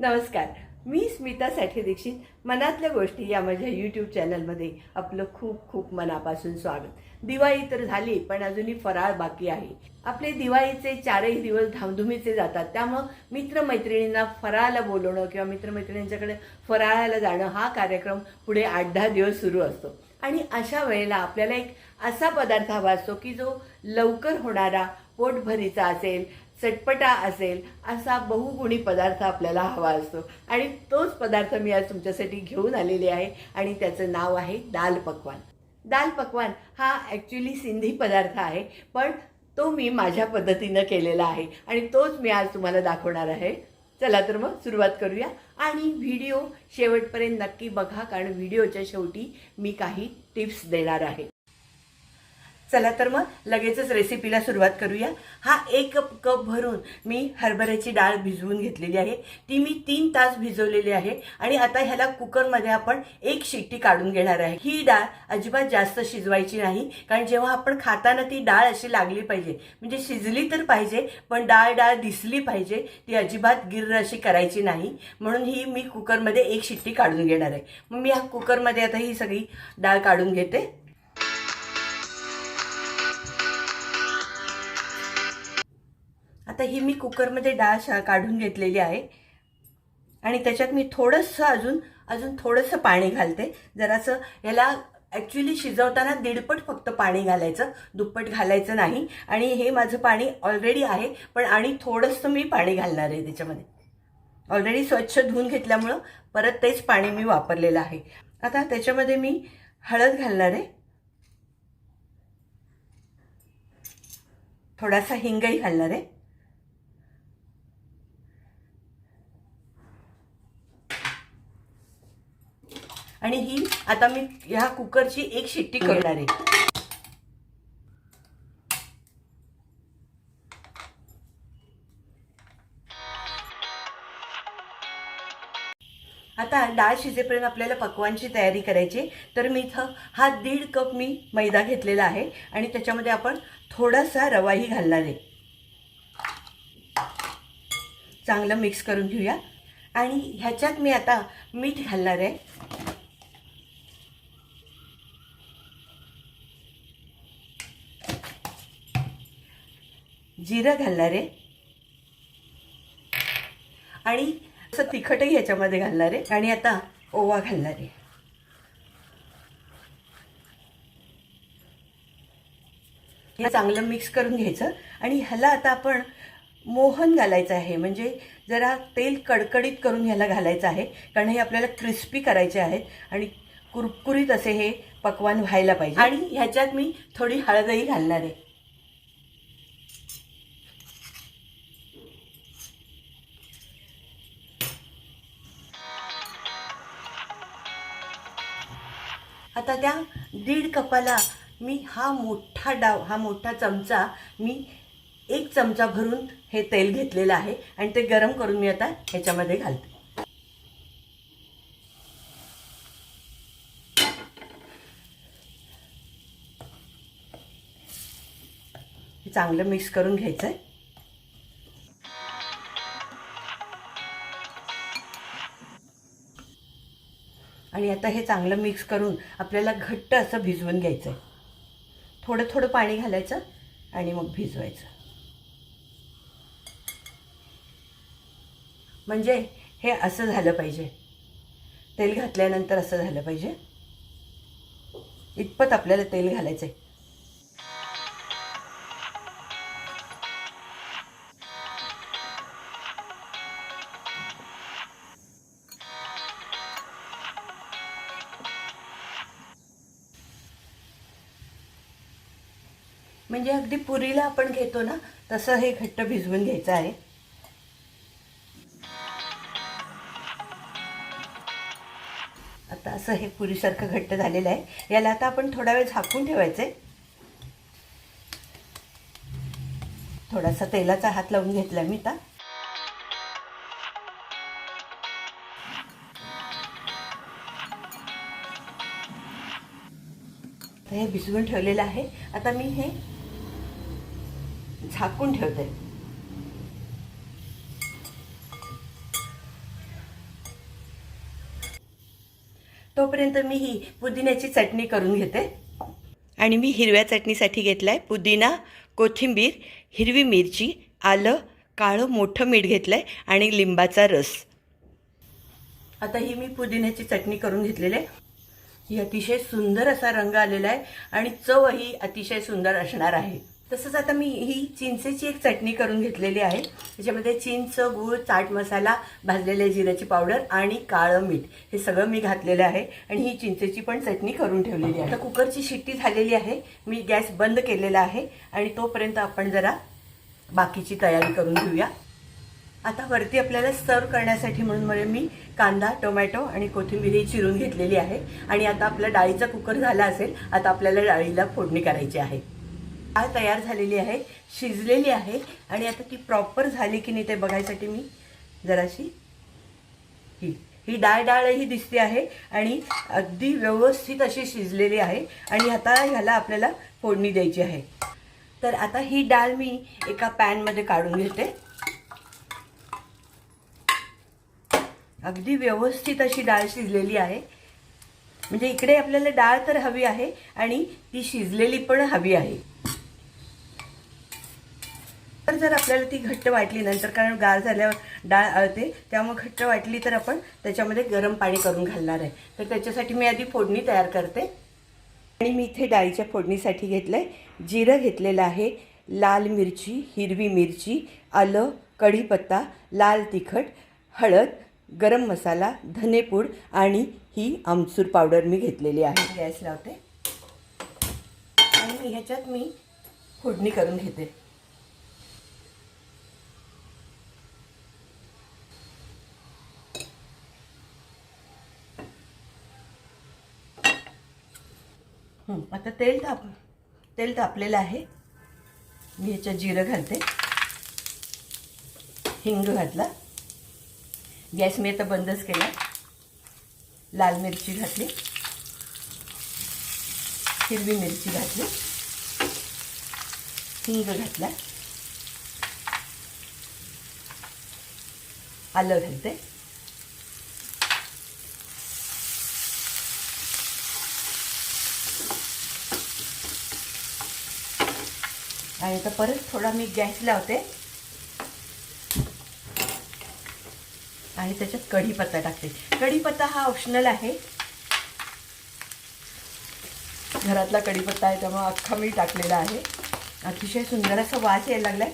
नमस्कार मी स्मिता साठे दीक्षित. मनातल्या गोष्टी या माझ्या यूट्यूब चॅनलमध्ये आपलं खूप खूप मनापासून स्वागत. दिवाळी तर झाली पण अजूनही फराळ बाकी आहे. आपले दिवाळीचे चारही दिवस धामधुमीचे जातात. त्यामुळं मित्रमैत्रिणींना फराळाला बोलवणं किंवा मित्रमैत्रिणींच्याकडे फराळाला जाणं हा कार्यक्रम पुढे आठ दहा दिवस सुरू असतो. आणि अशा वेळेला आपल्याला एक असा पदार्थ हवा असतो की जो लवकर होणारा पोटभरीचा असेल चटपटा असेल असा बहुगुणी पदार्थ आपल्याला हवा असतो. आणि तोच पदार्थ मी आज तुमच्यासाठी घेऊन आलेले आहे आणि त्याचं नाव आहे दाल पकवान. दाल पकवान हा ॲक्च्युली सिंधी पदार्थ आहे पण तो मी माझ्या पद्धतीनं केलेला आहे आणि तोच मी आज तुम्हाला दाखवणार आहे. चला तर मग सुरुवात करूया. आणि व्हिडिओ शेवटपर्यंत नक्की बघा कारण व्हिडिओच्या शेवटी मी काही टिप्स देणार आहे. चला तर मग लगेचच रेसिपीला सुरुवात करूया. हा एक कप कप भरून मी हरभऱ्याची डाळ भिजवून घेतलेली आहे. ती मी तीन तास भिजवलेली आहे आणि आता ह्याला कुकरमध्ये आपण एक शिट्टी काढून घेणार आहे. ही डाळ अजिबात जास्त शिजवायची नाही कारण जेव्हा आपण खाताना ती डाळ अशी लागली पाहिजे म्हणजे शिजली तर पाहिजे पण डाळ डाळ दिसली पाहिजे ती अजिबात गिर्र अशी करायची नाही. म्हणून ही मी कुकरमध्ये एक शिट्टी काढून घेणार आहे. मग मी ह्या कुकरमध्ये आता ही सगळी डाळ काढून घेते. आता ही मी कुकरमध्ये डाळ काढून घेतलेली आहे. आणि त्याच्यात मी थोडंसं अजून अजून थोडंसं पाणी घालते. जरासं याला ॲक्च्युली शिजवताना दीडपट फक्त पाणी घालायचं. दुप्पट घालायचं नाही. आणि हे माझं पाणी ऑलरेडी आहे. पण आणि थोडंसं मी पाणी घालणार आहे त्याच्यामध्ये. ऑलरेडी स्वच्छ धुवून घेतल्यामुळं परत तेच पाणी मी वापरलेलं आहे. आता त्याच्यामध्ये मी हळद घालणार आहे. थोडासा हिंगही घालणार आहे. आणि ही आता मी ह्या कुकरची एक शिट्टी करणार आहे. आता डाळ शिजेपर्यंत आपल्याला पकवानची तयारी करायची तर मी इथं हा दीड कप मी मैदा घेतलेला आहे आणि त्याच्यामध्ये आपण थोडासा रवाही घालणार आहे. चांगलं मिक्स करून घेऊया. आणि ह्याच्यात मी आता मीठ घालणार आहे. जिरं घालणार आहे. आणि असं तिखटही ह्याच्यामध्ये घालणार आहे. आणि आता ओवा घालणार आहे. हे चांगलं मिक्स करून घ्यायचं. आणि ह्याला आता आपण मोहन घालायचं आहे. म्हणजे जरा तेल कडकडीत करून ह्याला घालायचं आहे. कारण हे आपल्याला क्रिस्पी करायचे आहेत. आणि कुरकुरीत असे हे पकवान व्हायला पाहिजे. आणि ह्याच्यात मी थोडी हळदही घालणार आहे. आता त्या दीड कपाला मी हा मोठा डाव हा मोठा चमचा मी एक चमचा भरून हे तेल घेतलेलं आहे आणि ते गरम करून मी आता ह्याच्यामध्ये घालते. चांगलं मिक्स करून घ्यायचं आहे आणि आता हे चांगलं मिक्स करून आपल्याला घट्ट असं भिजवून घ्यायचं आहे थोडं थोडं पाणी घालायचं आणि मग भिजवायचं. म्हणजे हे असं झालं पाहिजे. तेल घातल्यानंतर असं झालं पाहिजे. इतपत आपल्याला तेल घालायचं आहे म्हणजे अगदी पुरीला आपण घेतो ना तसं हे घट्ट भिजवून घ्यायचं आहे. आता असं हे पुरीसारखं घट्ट झालेलं आहे. याला आता आपण थोडा वेळ झाकून ठेवायचं आहे थोडासा तेलाचा हात लावून घेतला मी आता. हे भिजवून ठेवलेलं आहे. आता मी हे झाकून ठेवते. तोपर्यंत मी ही पुदिन्याची चटणी करून घेते. आणि मी हिरव्या चटणीसाठी घेतला आहे पुदिना कोथिंबीर हिरवी मिरची आलं काळं मोठं मीठ घेतलं आहे आणि लिंबाचा रस. आता ही मी पुदिन्याची चटणी करून घेतलेली आहे. ही अतिशय सुंदर असा रंग आलेला आहे आणि चवही अतिशय सुंदर असणार आहे. तसंच आता मी ही चिंचेची एक चटणी करून घेतलेली आहे. त्याच्यामध्ये चिंच गूळ चाट मसाला भाजलेल्या जिऱ्याची पावडर आणि काळं मीठ हे सगळं मी घातलेलं आहे आणि ही चिंचेची पण चटणी करून ठेवलेली आहे. आता कुकरची शिट्टी झालेली आहे. मी गॅस बंद केलेला आहे आणि तोपर्यंत आपण जरा बाकीची तयारी करून घेऊया. आता वरती आपल्याला सर्व करण्यासाठी म्हणून म्हणजे मी कांदा टोमॅटो आणि कोथिंबीर ही चिरून घेतलेली आहे. आणि आता आपला डाळीचा कुकर झाला असेल आता आपल्याला डाळीला फोडणी करायची आहे. तयार झालेली आहे शिजलेली आहे. आणि आता ती प्रॉपर झाली की नाही ते बघायसाठी मी जराशी ही ही डाळ डाळही दिसते आहे आणि अगदी व्यवस्थित अशी शिजलेली आहे आणि आता ह्याला आपल्याला फोडणी द्यायची आहे. तर आता ही डाळ मी एका पॅनमध्ये काढून घेते. अगदी व्यवस्थित अशी डाळ शिजलेली आहे. म्हणजे इकडे आपल्याला डाळ तर हवी आहे आणि ती शिजलेली पण हवी आहे. तर जर आपल्याला ती घट्ट वाटली नंतर कारण गार झाल्यावर डाळ आळते त्यामुळे घट्ट वाटली तर आपण त्याच्यामध्ये गरम पाणी करून घालणार आहे. तर त्याच्यासाठी मी आधी फोडणी तयार करते. आणि मी इथे डाळीच्या फोडणीसाठी घेतलं आहे जिरं घेतलेलं आहे लाल मिरची हिरवी मिरची आलं कढीपत्ता लाल तिखट हळद गरम मसाला धनेपूड आणि ही आमचूर पावडर मी घेतलेली आहे. गॅस लावते. आणि ह्याच्यात मी फोडणी करून घेते. आता तेल ताप तेल तापलेलं आहे. मी ह्याच्यात जिरं घालते. हिंग घातला. गॅस मी आता बंदच केला. लाल मिरची घातली. हिरवी मिरची घातली. हिंग घातला. आलं घालते. आणि आता परत थोडा मी गॅस लावते. आणि त्याच्यात कढीपत्ता टाकते. कढीपत्ता हा ऑप्शनल आहे. घरातला कढीपत्ता आहे त्यामुळे अख्खा मी टाकलेला आहे. अतिशय सुंदर असा वास यायला लागलाय.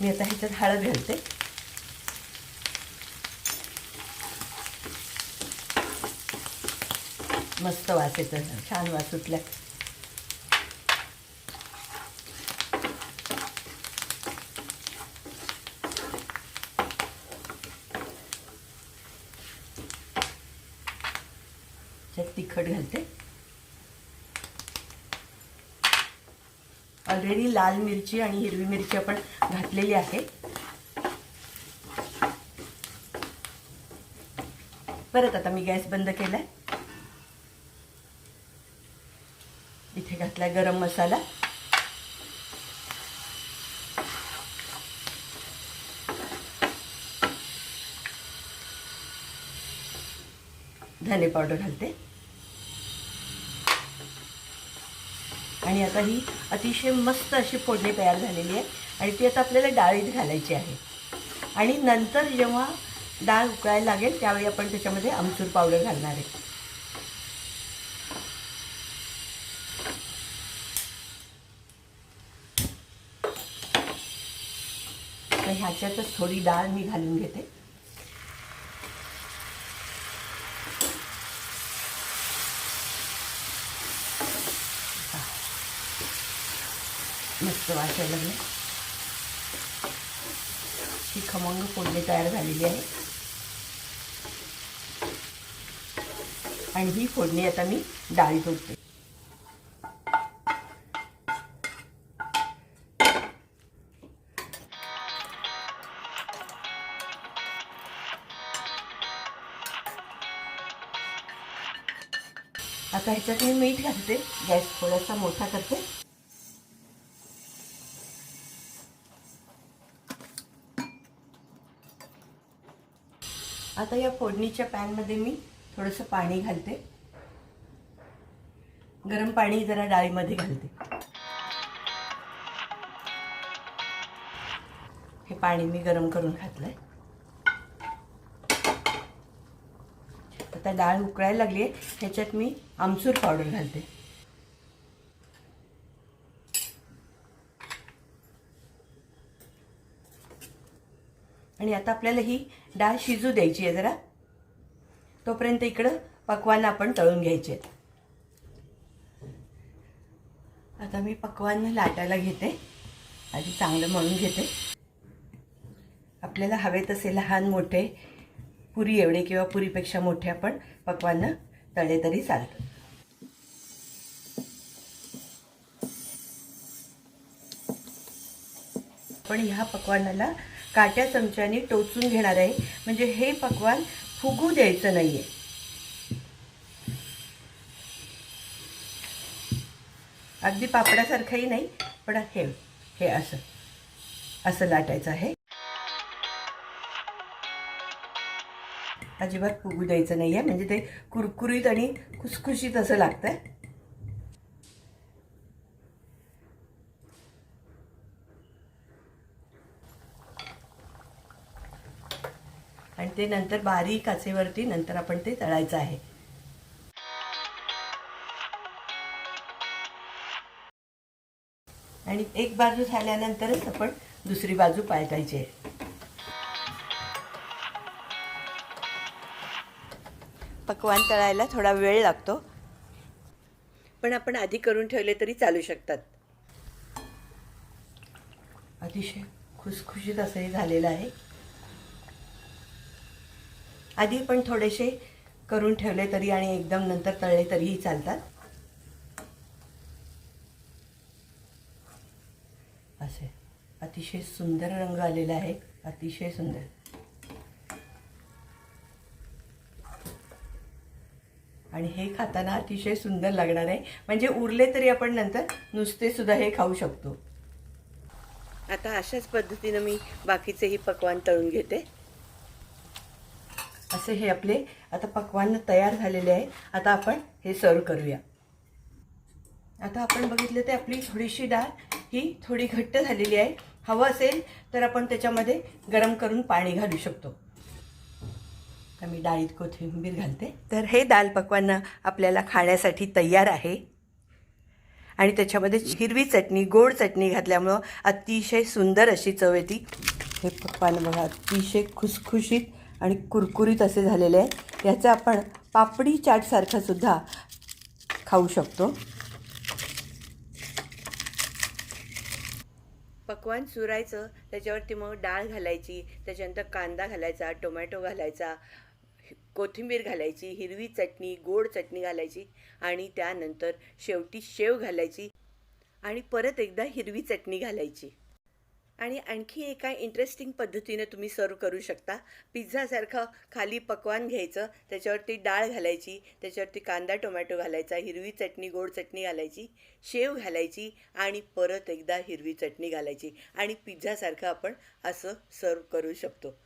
मी आता ह्याच्यात हळद घालते. मस्त वास येतो छान वास सुटलाय. तिखट घालते. ऑलरेडी लाल मिरची आणि हिरवी मिरची आपण घातलेली आहे. परत आता मी गॅस बंद केलाय. इथे घातलाय गरम मसाला. धने पावडर घालते. आणि आता ही अतिशय मस्त अशी फोडणी तयार झालेली आहे. आणि ती आता आपल्याला डाळीत घालायची आहे. आणि नंतर जेव्हा डाळ उकळायला लागेल त्यावेळी आपण त्याच्यामध्ये आमचूर पावडर घालणार आहे. ह्याच्यातच थोडी डाळ मी घालून घेते. मस्त वाचायला लागले. ही खमंग फोडणी तयार झालेली आहे. आणि ही फोडणी आता मी डाळीत ओतते आता ह्याच्यात मी मीठ घालते. गॅस थोडासा मोठा करते. आता या फोडणीच्या पॅनमध्ये मी थोडंसं पाणी घालते. गरम पाणी जरा डाळीमध्ये घालते. हे पाणी मी गरम करून घातलंय. आता डाळ उकळायला लागली आहे ह्याच्यात मी आमसूर पावडर घालते. आणि आता आपल्याला ही डाळ शिजू द्यायची आहे जरा. तोपर्यंत इकडं पकवान आपण तळून घ्यायचे आहेत. आता मी पकवान लाटायला घेते. आधी चांगलं मळून घेते. आपल्याला हवे तसे लहान मोठे पुरी एवढे किंवा पुरीपेक्षा मोठे आपण पकवान तळे तरी चालतं. पण ह्या पकवानाला काट्या चमच्याने टोचून घेणार आहे. म्हणजे हे पकवान फुगू द्यायचं नाहीये. अगदी पापडासारखंही नाही पण हे हे असं असं लाटायचं आहे. अजिबात फुगू द्यायचं नाहीये. म्हणजे ते कुरकुरीत आणि खुसखुशीत असं लागतंय. आणि ते नंतर बारीक काचेवरती नंतर आपण ते तळायचं आहे. आणि एक बाजू झाल्यानंतरच आपण दुसरी बाजू पालटायची आहे. पकवान तळायला थोडा वेळ लागतो. पण आपण आधी करून ठेवले तरी चालू शकतात. अतिशय खुसखुशीत असंही झालेलं आहे. आधी पण थोडेसे करून ठेवले तरी आणि एकदम नंतर तळले तरीही चालतात. असे. अतिशय सुंदर रंग आलेला आहे. अतिशय सुंदर. आणि हे खाताना अतिशय सुंदर लागणार आहे. म्हणजे उरले तरी आपण नंतर नुसते सुद्धा हे खाऊ शकतो. आता अशाच पद्धतीनं मी बाकीचेही पकवान तळून घेते. असे हे आपले आता पकवान तयार झालेले आहे. आता आपण हे सर्व करूया. आता आपण बघितलं ते आपली थोडीशी डाळ ही थोडी घट्ट झालेली आहे. हवं असेल तर आपण त्याच्यामध्ये गरम करून पाणी घालू शकतो. तर मी डाळीत कोथिंबीर घालते. तर हे दाल पकवान आपल्याला खाण्यासाठी तयार आहे. आणि त्याच्यामध्ये हिरवी चटणी गोड चटणी घातल्यामुळं अतिशय सुंदर अशी चव येते. हे पकवान बघा अतिशय खुसखुशीत आणि कुरकुरीत असे झालेले आहे याचं आपण पापडी चाटसारखं सुद्धा खाऊ शकतो. पकवान चुरायचं त्याच्यावरती मग डाळ घालायची त्याच्यानंतर कांदा घालायचा टोमॅटो घालायचा कोथिंबीर घालायची हिरवी चटणी गोड चटणी घालायची आणि त्यानंतर शेवटी शेव घालायची आणि परत एकदा हिरवी चटणी घालायची. आणि आणखी एका इंटरेस्टिंग पद्धतीने तुम्ही सर्व करू शकता. पिझ्झासारखं खाली पकवान घ्यायचं त्याच्यावरती डाळ घालायची त्याच्यावरती कांदा टोमॅटो घालायचा हिरवी चटणी गोड चटणी घालायची शेव घालायची आणि परत एकदा हिरवी चटणी घालायची. आणि पिझ्झासारखं आपण असं सर्व करू शकतो.